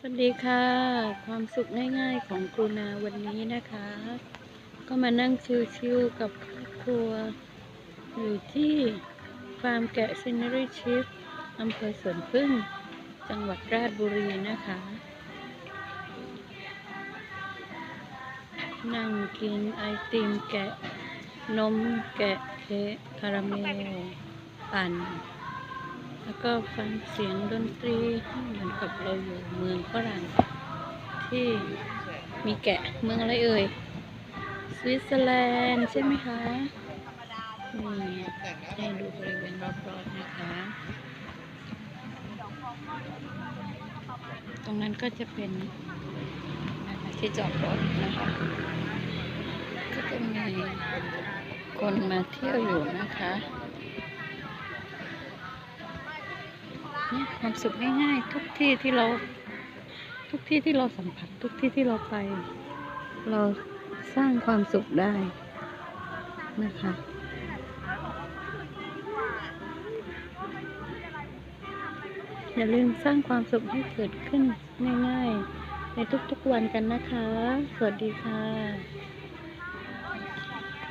สวัสดีค่ะ ความสุขง่ายๆของครูนาวันนี้นะคะ ก็มานั่งชิวๆกับครอบครัว อยู่ที่ฟาร์มแกะซินเนอรี่ชิฟอำเภอสวนพึ่ง จังหวัดราชบุรีนะคะ นั่งกินไอติมแกะ นมแกะเค้กคาราเมลปั่น แล้วก็ฟังเสียงดนตรีเหมือนกับเราอยู่เมืองฝรั่งที่มีแกะเมืองอะไรเอ่ยสวิตเซอร์แลนด์ใช่ไหมคะนี่ให้ดูบริเวณรอบๆนะคะ ตรงนั้นก็จะเป็นที่จอดรถนะคะ ก็จะมีคนมาเที่ยวอยู่นะคะ ความสุขง่ายๆ ทุกที่ที่เรา ทุกที่ที่เราสัมผัส ทุกที่ที่เราไป เราสร้างความสุขได้นะคะอย่าลืมสร้างความสุขให้เกิดขึ้นง่ายๆ ในทุกๆวันกันนะคะ สวัสดีค่ะ